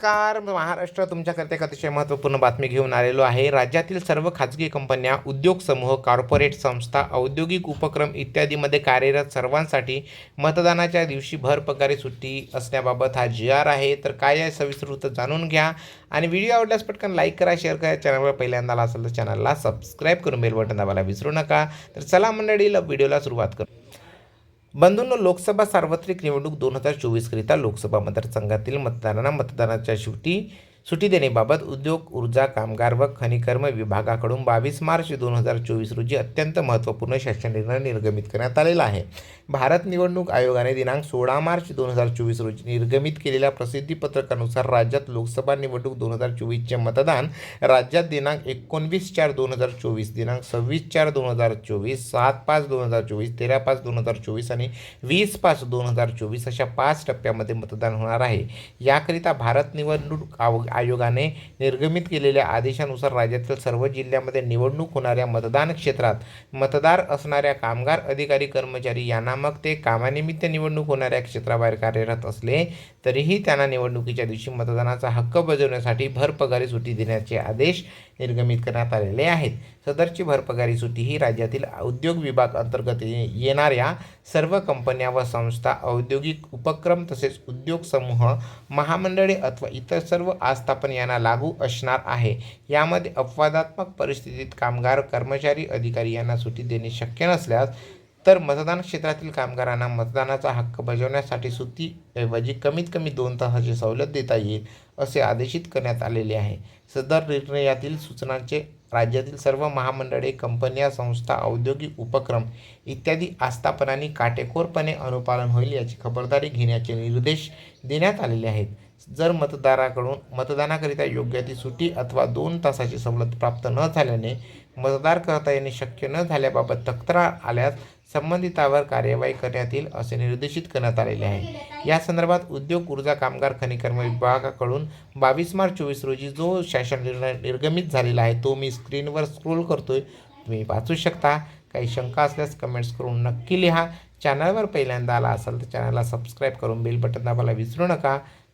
नमस्कार महाराष्ट्र. तुमच्याकरता एक अतिशय महत्त्वपूर्ण बातमी घेऊन आलेलो आहे. राज्यातील सर्व खाजगी कंपन्या उद्योग समूह कॉर्पोरेट संस्था औद्योगिक उपक्रम इत्यादीमध्ये कार्यरत सर्वांसाठी मतदानाच्या दिवशी भर सुट्टी असण्याबाबत हा जी आर आहे. तर काय आहे सविस्तर जाणून घ्या. आणि व्हिडिओ आवडल्यास पटकन लाईक करा शेअर करा. चॅनलवर पहिल्यांदा असेल तर चॅनलला सबस्क्राईब करून बेल बटन दाबायला विसरू नका. तर चला मंडळी व्हिडिओला सुरुवात करू. बंधूंनो लोकसभा सार्वत्रिक निवडणूक दोन हजार चोवीसकरिता लोकसभा मतदारसंघातील मतदारांना मतदानाच्या शेवटी सुटी देण्याबाबत उद्योग ऊर्जा कामगार व खनिकर्म विभागाकडून बावीस मार्च दोन हजार चोवीस रोजी अत्यंत महत्त्वपूर्ण शासन निर्णय निर्गमित करण्यात आलेला आहे. भारत निवडणूक आयोगाने दिनांक सोळा मार्च दोन हजार चोवीस रोजी निर्गमित केलेल्या प्रसिद्धीपत्रकानुसार राज्यात लोकसभा निवडणूक दोन हजार चोवीसचे मतदान राज्यात दिनांक एकोणवीस चार दोन हजार चोवीस दिनांक सव्वीस चार दोन हजार चोवीस सात पाच दोन हजार चोवीस तेरा पाच दोन हजार चोवीस आणि वीस पाच दोन हजार चोवीस अशा पाच टप्प्यामध्ये मतदान होणार आहे. याकरिता भारत निवडणूक आव आयोगाने निर्गमित केलेल्या आदेशानुसार राज्यातील सर्व जिल्ह्यामध्ये निवडणूक होणाऱ्या मतदान क्षेत्रात मतदार असणाऱ्या कामगार अधिकारी कर्मचारी यांना मग ते कामानिमित्त निवडणूक होणाऱ्या क्षेत्राबाहेर कार्यरत असले तरीही त्यांना निवडणुकीच्या दिवशी मतदानाचा हक्क बजावण्यासाठी भरपगारी सुट्टी देण्याचे आदेश निर्गमित करण्यात आलेले आहेत. सदरची भरपगारी सुट्टी ही राज्यातील उद्योग विभाग अंतर्गत येणाऱ्या सर्व कंपन्या व संस्था औद्योगिक उपक्रम तसेच उद्योग समूह महामंडळे अथवा इतर सर्व आस्थापन यांना लागू असणार आहे. यामध्ये अपवादात्मक परिस्थितीत कामगार कर्मचारी अधिकारी यांना सुट्टी देणे शक्य नसल्यास तर मतदान क्षेत्रातील कामगारांना मतदानाचा हक्क बजावण्यासाठी सुट्टीऐवजी कमीत कमी दोन तासाची सवलत देता येईल असे आदेशित करण्यात आलेले आहे. सदर निर्णयातील सूचनांचे राज्यातील सर्व महामंडळे कंपन्या संस्था औद्योगिक उपक्रम इत्यादी आस्थापनांनी काटेकोरपणे अनुपालन होईल याची खबरदारी घेण्याचे निर्देश देण्यात आलेले आहेत. जर मतदाराकडून मतदानाकरिता योग्य ती सुटी अथवा दोन तासाची सवलत प्राप्त न झाल्याने मतदार करता येणे शक्य न झाल्याबाबत तक्रार आल्यास संबंधितावर कार्यवाही करण्यात येईल असे निर्देशित करण्यात आलेले आहे. या संदर्भात उद्योग ऊर्जा कामगार खनिकर्म विभागाकडून बावीस मार्च चोवीस रोजी जो शासन निर्णय निर्गमित झालेला आहे तो मी स्क्रीनवर स्क्रोल करतोय. तुम्ही वाचू शकता. काही शंका असल्यास कमेंट्स करून नक्की लिहा. चॅनलवर पहिल्यांदा आला असाल तर चॅनलला सबस्क्राईब करून बेल बटन दाबायला विसरू नका.